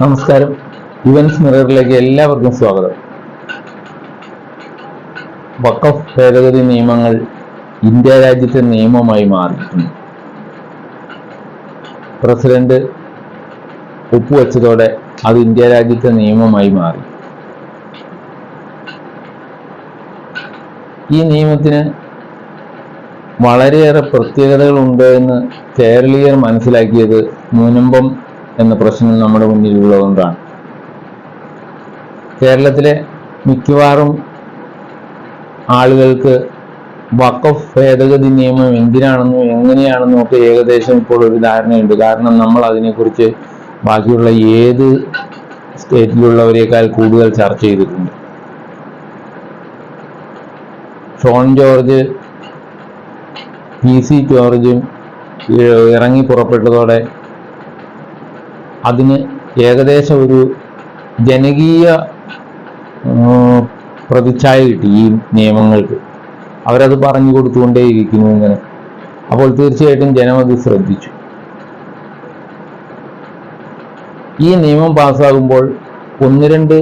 നമസ്കാരം. ഇവൻസ് മിററിലേക്ക് എല്ലാവർക്കും സ്വാഗതം. വഖഫ് ഭേദഗതി നിയമങ്ങൾ ഇന്ത്യ രാജ്യത്തെ നിയമമായി മാറിയിട്ടുണ്ട്. പ്രസിഡന്റ് ഒപ്പുവെച്ചതോടെ അത് ഇന്ത്യ രാജ്യത്തെ നിയമമായി മാറി. ഈ നിയമത്തിന് വളരെയേറെ പ്രത്യേകതകളുണ്ട് എന്ന് കേരളീയർ മനസ്സിലാക്കിയത് മുനമ്പം എന്ന പ്രശ്നം നമ്മുടെ മുന്നിലുള്ളതുകൊണ്ടാണ് കേരളത്തിലെ മിക്കവാറും ആളുകൾക്ക് വഖഫ് ഭേദഗതി നിയമം എന്തിനാണെന്നും എങ്ങനെയാണെന്നും ഒക്കെ ഏകദേശം ഇപ്പോൾ ഒരു ധാരണയുണ്ട്. കാരണം നമ്മൾ അതിനെക്കുറിച്ച് ബാക്കിയുള്ള ഏത് സ്റ്റേറ്റിലുള്ളവരെക്കാൾ കൂടുതൽ ചർച്ച ചെയ്തിട്ടുണ്ട്. ഷോൺ ജോർജ് പി സി ജോർജും ഇറങ്ങി പുറപ്പെട്ടതോടെ അതിന് ഏകദേശം ഒരു ജനകീയ പ്രതിച്ഛായ കിട്ടി ഈ നിയമങ്ങൾക്ക്. അവരത് പറഞ്ഞു കൊടുത്തുകൊണ്ടേയിരിക്കുന്നു ഇങ്ങനെ. അപ്പോൾ തീർച്ചയായിട്ടും ജനം അത് ശ്രദ്ധിച്ചു. ഈ നിയമം പാസ്സാകുമ്പോൾ ഒന്ന് രണ്ട്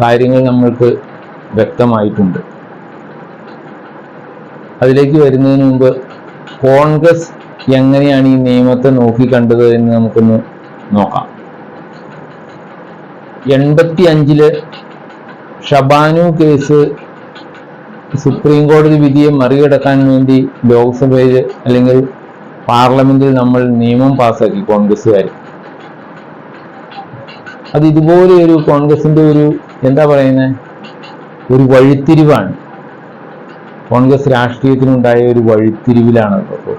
കാര്യങ്ങൾ നമ്മൾക്ക് വ്യക്തമായിട്ടുണ്ട്. അതിലേക്ക് വരുന്നതിന് മുമ്പ് കോൺഗ്രസ് എങ്ങനെയാണ് ഈ നിയമത്തെ നോക്കിക്കണ്ടത് എന്ന് നമുക്കൊന്ന് നോക്കാം. എൺപത്തി അഞ്ചിൽ ഷബാനു കേസ് സുപ്രീം കോടതി വിധിയെ മറികടക്കാൻ വേണ്ടി ലോക്സഭയിൽ അല്ലെങ്കിൽ പാർലമെന്റിൽ നമ്മൾ നിയമം പാസ്സാക്കി കോൺഗ്രസ്സുകാർ അത് ഇതുപോലെ ഒരു കോൺഗ്രസിന്റെ ഒരു എന്താ പറയുന്നത് ഒരു വഴിത്തിരിവാണ്. കോൺഗ്രസ് രാഷ്ട്രീയത്തിനുണ്ടായ ഒരു വഴിത്തിരിവിലാണ് ഇപ്പോൾ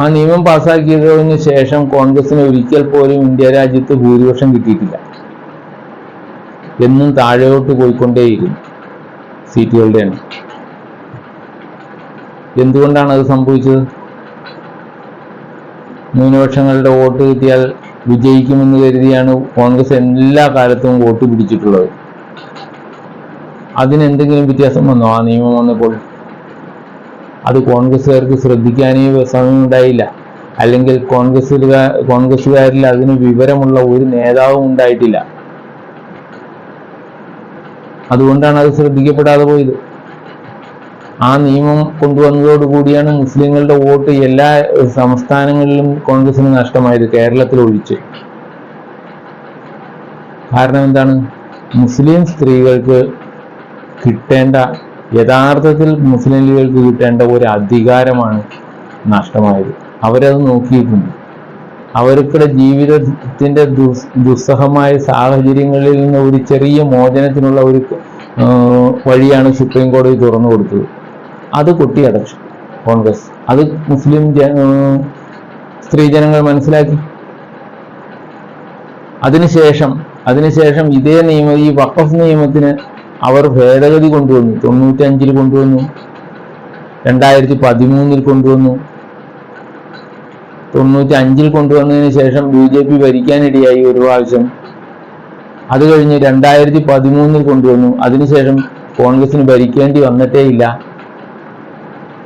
ആ നിയമം പാസ്സാക്കിയതിന് ശേഷം കോൺഗ്രസിന് ഒരിക്കൽ പോലും ഇന്ത്യ രാജ്യത്ത് ഭൂരിപക്ഷം കിട്ടിയിട്ടില്ല. എന്നും താഴോട്ട് പോയിക്കൊണ്ടേയിരുന്നു സീറ്റുകളുടെ എണ്ണം എന്തുകൊണ്ടാണ് അത് സംഭവിച്ചത്? ന്യൂനപക്ഷങ്ങളുടെ വോട്ട് കിട്ടിയാൽ വിജയിക്കുമെന്ന് കരുതിയാണ് കോൺഗ്രസ് എല്ലാ കാലത്തും വോട്ട് പിടിച്ചിട്ടുള്ളത്. അതിനെന്തെങ്കിലും വ്യത്യാസം വന്നോ? ആ നിയമം വന്നപ്പോൾ അത് കോൺഗ്രസ്സുകാർക്ക് ശ്രദ്ധിക്കാനേ സമയം ഉണ്ടായില്ല അല്ലെങ്കിൽ കോൺഗ്രസ്സുകാർ കോൺഗ്രസ്സുകാരിൽ അതിന് വിവരമുള്ള ഒരു നേതാവും ഉണ്ടായിട്ടില്ല. അതുകൊണ്ടാണ് അത് ശ്രദ്ധിക്കപ്പെടാതെ പോയത്. ആ നിയമം കൊണ്ടുവന്നതോടുകൂടിയാണ് മുസ്ലിങ്ങളുടെ വോട്ട് എല്ലാ സംസ്ഥാനങ്ങളിലും കോൺഗ്രസിന് നഷ്ടമായത് കേരളത്തിൽ ഒഴിച്ച്. കാരണം എന്താണ്? മുസ്ലിം സ്ത്രീകൾക്ക് കിട്ടേണ്ട യഥാർത്ഥത്തിൽ മുസ്ലിം ലീഗുകൾക്ക് കിട്ടേണ്ട ഒരു അധികാരമാണ് നഷ്ടമായത്. അവരത് നോക്കിയിട്ടുണ്ട്. അവർക്കുടെ ജീവിതത്തിന്റെ ദുസ് ദുസ്സഹമായ സാഹചര്യങ്ങളിൽ നിന്ന് ഒരു ചെറിയ മോചനത്തിനുള്ള ഒരു വഴിയാണ് സുപ്രീം കോടതി തുറന്നു കൊടുത്തത്. അത് കൊട്ടിയടച്ചു കോൺഗ്രസ്. അത് മുസ്ലിം സ്ത്രീജനങ്ങൾ മനസ്സിലാക്കി. അതിനുശേഷം അതിനുശേഷം ഇതേ നിയമം ഈ വഖഫ് നിയമത്തിന് അവർ ഭേദഗതി കൊണ്ടുവന്നു. തൊണ്ണൂറ്റി അഞ്ചിൽ കൊണ്ടുവന്നു. രണ്ടായിരത്തി പതിമൂന്നിൽ കൊണ്ടുവന്നു. തൊണ്ണൂറ്റി അഞ്ചിൽ കൊണ്ടുവന്നതിന് ശേഷം ബി ജെ പി ഭരിക്കാനിടയായി ഒരു പ്രാവശ്യം. അത് കഴിഞ്ഞ് രണ്ടായിരത്തി പതിമൂന്നിൽ കൊണ്ടുവന്നു. അതിനുശേഷം കോൺഗ്രസിന് ഭരിക്കേണ്ടി വന്നിട്ടേ ഇല്ല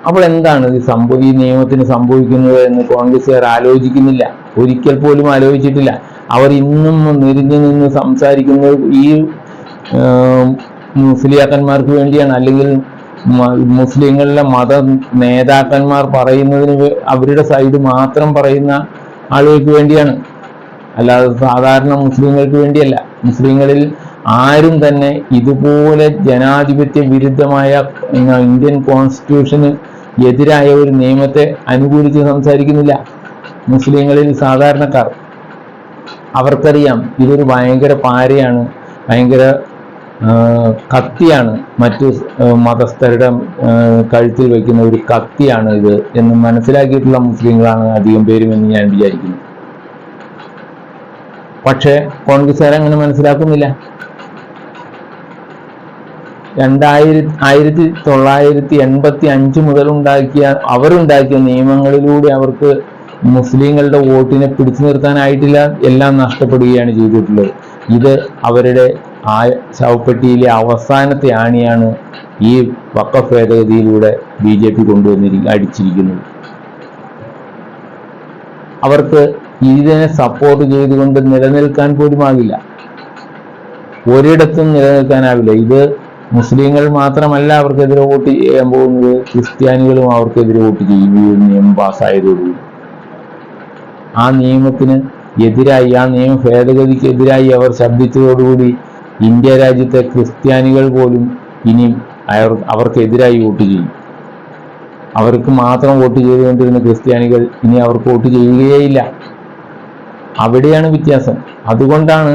അപ്പോൾ എന്താണ് ഈ സംഭവ ഈ നിയമത്തിന് സംഭവിക്കുന്നത് എന്ന് കോൺഗ്രസ്സുകാർ ആലോചിക്കുന്നില്ല. ഒരിക്കൽ പോലും ആലോചിച്ചിട്ടില്ല. അവർ ഇന്നും നിരിഞ്ഞു നിന്ന് സംസാരിക്കുന്നത് ഈ മുസ്ലിയാക്കന്മാർക്ക് വേണ്ടിയാണ്. അല്ലെങ്കിൽ മുസ്ലിങ്ങളിലെ മത നേതാക്കന്മാർ പറയുന്നതിന് അവരുടെ സൈഡ് മാത്രം പറയുന്ന ആളുകൾക്ക് വേണ്ടിയാണ്. അല്ലാതെ സാധാരണ മുസ്ലിങ്ങൾക്ക് വേണ്ടിയല്ല. മുസ്ലിങ്ങളിൽ ആരും തന്നെ ഇതുപോലെ ജനാധിപത്യ വിരുദ്ധമായ ഇന്ത്യൻ കോൺസ്റ്റിറ്റ്യൂഷന് എതിരായ ഒരു നിയമത്തെ അനുകൂലിച്ച് സംസാരിക്കുന്നില്ല. മുസ്ലിങ്ങളിൽ സാധാരണക്കാർ. അവർക്കറിയാം ഇതൊരു ഭയങ്കര പാരയാണ്. ഭയങ്കര കത്തിയാണ് മറ്റു മതസ്ഥരുടെ കഴുത്തിൽ വയ്ക്കുന്ന ഒരു കത്തിയാണ് ഇത് എന്ന് മനസ്സിലാക്കിയിട്ടുള്ള മുസ്ലിങ്ങളാണ് അധികം പേരും എന്ന് ഞാൻ വിചാരിക്കുന്നു. പക്ഷേ കോൺഗ്രസ്സുകാർ അങ്ങനെ മനസ്സിലാക്കുന്നില്ല. രണ്ടായിരത്തി ആയിരത്തി തൊള്ളായിരത്തി എൺപത്തി അഞ്ച് മുതൽ ഉണ്ടാക്കിയ അവരുണ്ടാക്കിയ നിയമങ്ങളിലൂടെ അവർക്ക് മുസ്ലിങ്ങളുടെ വോട്ടിനെ പിടിച്ചു നിർത്താനായിട്ടില്ല എല്ലാം നഷ്ടപ്പെടുകയാണ് ചെയ്തിട്ടുള്ളത്. ഇത് അവരുടെ ആ ശവപ്പെട്ടിയിലെ അവസാനത്തെ ആണിയാണ് ഈ വക്ക ഭേദഗതിയിലൂടെ ബി ജെ പി കൊണ്ടുവന്നിരി അടിച്ചിരിക്കുന്നത്. അവർക്ക് ഇതിനെ സപ്പോർട്ട് ചെയ്തുകൊണ്ട് നിലനിൽക്കാൻ പോലുമാകില്ല. ഒരിടത്തും നിലനിൽക്കാനാവില്ല. ഇത് മുസ്ലിങ്ങൾ മാത്രമല്ല അവർക്കെതിരെ വോട്ട് ചെയ്യാൻ പോകുന്നത് ക്രിസ്ത്യാനികളും അവർക്കെതിരെ വോട്ട് ചെയ്യും. ഈ ഒരു നിയമം പാസ്സായതോടുകൂടി. ആ നിയമത്തിന് എതിരായി ആ നിയമ ഭേദഗതിക്കെതിരായി അവർ ശബ്ദിച്ചതോടുകൂടി ഇന്ത്യ രാജ്യത്തെ ക്രിസ്ത്യാനികൾ പോലും ഇനി അവർ അവർക്കെതിരായി വോട്ട് ചെയ്യും. അവർക്ക് മാത്രം വോട്ട് ചെയ്തുകൊണ്ടിരുന്ന ക്രിസ്ത്യാനികൾ ഇനി അവർക്ക് വോട്ട് ചെയ്യുകയേയില്ല. അവിടെയാണ് വ്യത്യാസം. അതുകൊണ്ടാണ്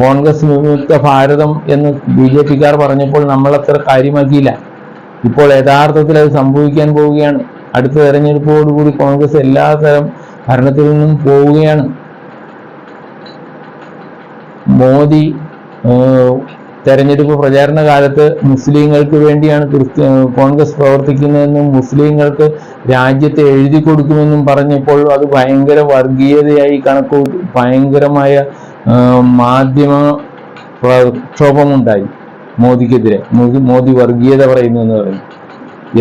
കോൺഗ്രസ് വിമുക്ത ഭാരതം എന്ന് ബി ജെ പിക്കാർ പറഞ്ഞപ്പോൾ നമ്മൾ അത്ര കാര്യമാക്കിയില്ല. ഇപ്പോൾ യഥാർത്ഥത്തിൽ അത് സംഭവിക്കാൻ പോവുകയാണ്. അടുത്ത തെരഞ്ഞെടുപ്പോടുകൂടി കോൺഗ്രസ് എല്ലാ തരം ഭരണത്തിൽ നിന്നും പോവുകയാണ്. മോദി തെരഞ്ഞെടുപ്പ് പ്രചാരണ കാലത്ത് മുസ്ലിങ്ങൾക്ക് വേണ്ടിയാണ് ക്രിസ്ത്യ കോൺഗ്രസ് പ്രവർത്തിക്കുന്നതെന്നും മുസ്ലിങ്ങൾക്ക് രാജ്യത്തെ എഴുതി കൊടുക്കുമെന്നും പറഞ്ഞപ്പോൾ അത് ഭയങ്കര വർഗീയതയായി കണക്കു ഭയങ്കരമായ മാധ്യമ പ്രക്ഷോഭമുണ്ടായി മോദിക്കെതിരെ. മോദി മോദി വർഗീയത പറയുന്നു എന്ന് പറയും.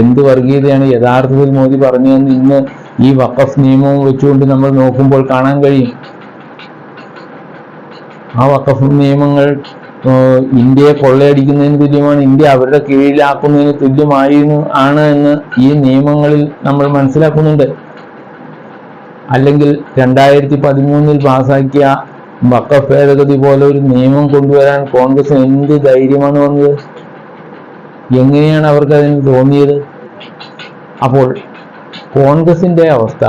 എന്ത് വർഗീയതയാണ്? യഥാർത്ഥത്തിൽ മോദി പറഞ്ഞതെന്ന് ഇന്ന് ഈ വഖഫ് നിയമവും വെച്ചുകൊണ്ട് നമ്മൾ നോക്കുമ്പോൾ കാണാൻ കഴിയും. ആ വഖഫ് നിയമങ്ങൾ ഇന്ത്യയെ കൊള്ളയടിക്കുന്നതിന് തുല്യമാണ് ഇന്ത്യ അവരുടെ കീഴിലാക്കുന്നതിന് തുല്യമായിരുന്നു ആണ് എന്ന് ഈ നിയമങ്ങളിൽ നമ്മൾ മനസ്സിലാക്കുന്നുണ്ട്. അല്ലെങ്കിൽ രണ്ടായിരത്തി പതിമൂന്നിൽ പാസാക്കിയ വക്കഫ് ഭേദഗതി പോലെ ഒരു നിയമം കൊണ്ടുവരാൻ കോൺഗ്രസ് എന്ത് ധൈര്യമാണ് വന്നത് എങ്ങനെയാണ് അവർക്ക് അതിന് തോന്നിയത്? അപ്പോൾ കോൺഗ്രസിന്റെ അവസ്ഥ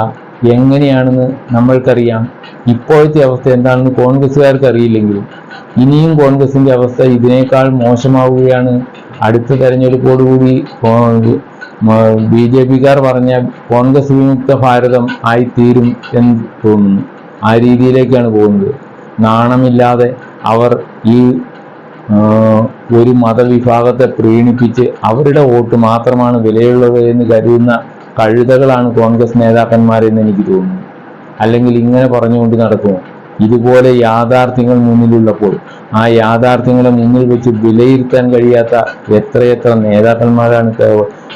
എങ്ങനെയാണെന്ന് നമ്മൾക്കറിയാം. ഇപ്പോഴത്തെ അവസ്ഥ എന്താണെന്ന് കോൺഗ്രസ്സുകാർക്ക് അറിയില്ലെങ്കിലും ഇനിയും കോൺഗ്രസിന്റെ അവസ്ഥ ഇതിനേക്കാൾ മോശമാവുകയാണ്. അടുത്ത തെരഞ്ഞെടുപ്പോടുകൂടി ബി ജെ പിക്കാർ പറഞ്ഞ കോൺഗ്രസ് വിമുക്ത ഭാരതം ആയിത്തീരും എന്ന് തോന്നുന്നു. ആ രീതിയിലേക്കാണ് പോകുന്നത്. നാണമില്ലാതെ അവർ ഈ ഒരു മതവിഭാഗത്തെ പ്രീണിപ്പിച്ച് അവരുടെ വോട്ട് മാത്രമാണ് വിലയുള്ളത് എന്ന് കരുതുന്ന കഴുതകളാണ് കോൺഗ്രസ് നേതാക്കന്മാരെന്ന് എനിക്ക് തോന്നുന്നു. അല്ലെങ്കിൽ ഇങ്ങനെ പറഞ്ഞുകൊണ്ട് നടക്കുമോ? ഇതുപോലെ യാഥാർത്ഥ്യങ്ങൾ മുന്നിലുള്ളപ്പോൾ ആ യാഥാർത്ഥ്യങ്ങളെ മുന്നിൽ വെച്ച് വിലയിരുത്താൻ കഴിയാത്ത എത്രയെത്ര നേതാക്കന്മാരാണ്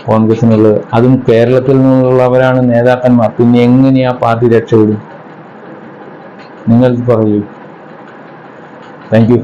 കോൺഗ്രസിനുള്ളത് അതും കേരളത്തിൽ നിന്നുള്ളവരാണ് നേതാക്കന്മാർ. പിന്നെ എങ്ങനെ ആ പാർട്ടി രക്ഷപ്പെടും? നിങ്ങൾ പറയൂ. താങ്ക്